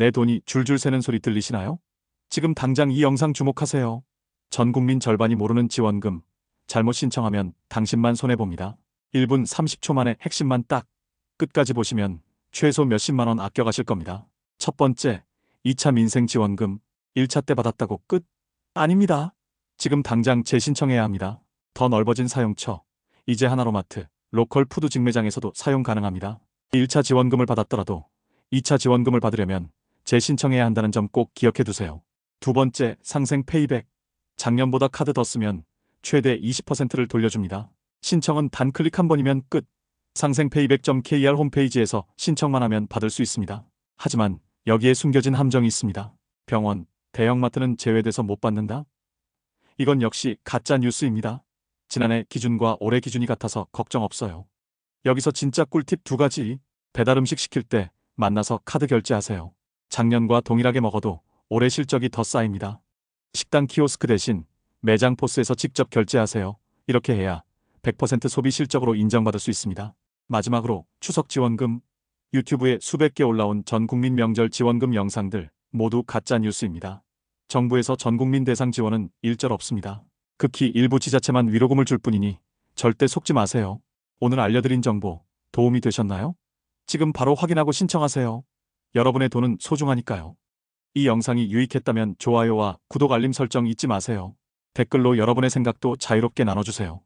내 돈이 줄줄 새는 소리 들리시나요? 지금 당장 이 영상 주목하세요. 전 국민 절반이 모르는 지원금. 잘못 신청하면 당신만 손해봅니다. 1분 30초 만에 핵심만 딱. 끝까지 보시면 최소 몇십만 원 아껴가실 겁니다. 첫 번째, 2차 민생 지원금. 1차 때 받았다고 끝? 아닙니다. 지금 당장 재신청해야 합니다. 더 넓어진 사용처. 이제 하나로마트, 로컬 푸드 직매장에서도 사용 가능합니다. 1차 지원금을 받았더라도 2차 지원금을 받으려면 재신청해야 한다는 점 꼭 기억해 두세요. 두 번째, 상생 페이백. 작년보다 카드 더 쓰면 최대 20%를 돌려줍니다. 신청은 단 클릭 한 번이면 끝. 상생페이백.kr 홈페이지에서 신청만 하면 받을 수 있습니다. 하지만 여기에 숨겨진 함정이 있습니다. 병원, 대형마트는 제외돼서 못 받는다? 이건 역시 가짜 뉴스입니다. 지난해 기준과 올해 기준이 같아서 걱정 없어요. 여기서 진짜 꿀팁 두 가지. 배달 음식 시킬 때 만나서 카드 결제하세요. 작년과 동일하게 먹어도 올해 실적이 더 쌓입니다. 식당 키오스크 대신 매장 포스에서 직접 결제하세요. 이렇게 해야 100% 소비 실적으로 인정받을 수 있습니다. 마지막으로 추석 지원금 유튜브에 수백 개 올라온 전 국민 명절 지원금 영상들 모두 가짜 뉴스입니다. 정부에서 전 국민 대상 지원은 일절 없습니다. 극히 일부 지자체만 위로금을 줄 뿐이니 절대 속지 마세요. 오늘 알려드린 정보 도움이 되셨나요? 지금 바로 확인하고 신청하세요. 여러분의 돈은 소중하니까요. 이 영상이 유익했다면 좋아요와 구독 알림 설정 잊지 마세요. 댓글로 여러분의 생각도 자유롭게 나눠주세요.